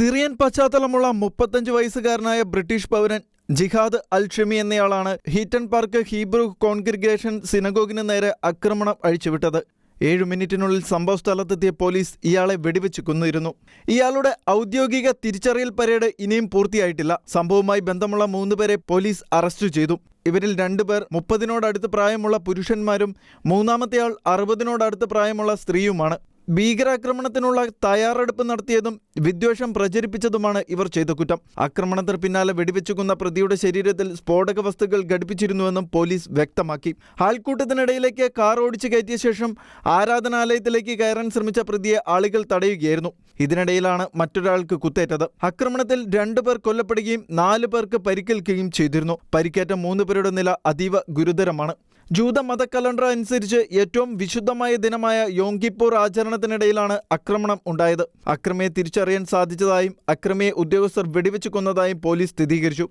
Syrian പശ്ചാത്തലമുള്ള മുപ്പത്തഞ്ച് വയസ്സുകാരനായ British പൗരൻ ജിഹാദ് അൽ ഷമി എന്നയാളാണ് ഹീറ്റൺ പാർക്ക് ഹീബ്രു കോൺഗ്രിഗേഷൻ സിനഗോഗിന് നേരെ ആക്രമണം അഴിച്ചുവിട്ടത്. ഏഴു മിനിറ്റിനുള്ളിൽ സംഭവ സ്ഥലത്തെത്തിയ പോലീസ് ഇയാളെ വെടിവെച്ച് കൊന്നിരുന്നു. ഇയാളുടെ ഔദ്യോഗിക തിരിച്ചറിയൽ പരേഡ് ഇനിയും പൂർത്തിയായിട്ടില്ല. സംഭവവുമായി ബന്ധമുള്ള മൂന്ന് പേരെ പോലീസ് അറസ്റ്റ് ചെയ്തു. ഇവരിൽ രണ്ടുപേർ മുപ്പതിനോടടുത്ത് പ്രായമുള്ള പുരുഷന്മാരും മൂന്നാമത്തെയാൾ അറുപതിനോടടുത്ത് പ്രായമുള്ള സ്ത്രീയുമാണ്. ഭീകരാക്രമണത്തിനുള്ള തയ്യാറെടുപ്പ് നടത്തിയതും വിദ്വേഷം പ്രചരിപ്പിച്ചതുമാണ് ഇവർ ചെയ്ത കുറ്റം. ആക്രമണത്തിന് പിന്നാലെ വെടിവെച്ചു കൊന്ന പ്രതിയുടെ ശരീരത്തിൽ സ്ഫോടക വസ്തുക്കൾ ഘടിപ്പിച്ചിരുന്നുവെന്നും പോലീസ് വ്യക്തമാക്കി. ആൾക്കൂട്ടത്തിനിടയിലേക്ക് കാർ ഓടിച്ചു കയറ്റിയ ശേഷം ആരാധനാലയത്തിലേക്ക് കയറാൻ ശ്രമിച്ച പ്രതിയെ ആളുകൾ തടയുകയായിരുന്നു. ഇതിനിടയിലാണ് മറ്റൊരാൾക്ക് കുത്തേറ്റത്. ആക്രമണത്തിൽ രണ്ടുപേർ കൊല്ലപ്പെടുകയും നാലു പേർക്ക് പരിക്കേൽക്കുകയും ചെയ്തിരുന്നു. പരിക്കേറ്റ മൂന്ന് പേരുടെ നില അതീവ ഗുരുതരമാണ്. ജൂത മത കലണ്ടർ അനുസരിച്ച് ഏറ്റവും വിശുദ്ധമായ ദിനമായ യോങ്കിപ്പൂർ ആചരണത്തിനിടയിലാണ് ആക്രമണം ഉണ്ടായത്. അക്രമിയെ തിരിച്ചറിയാൻ സാധിച്ചതായും അക്രമിയെ ഉദ്യോഗസ്ഥർ വെടിവെച്ചു കൊന്നതായും പോലീസ് സ്ഥിരീകരിച്ചു.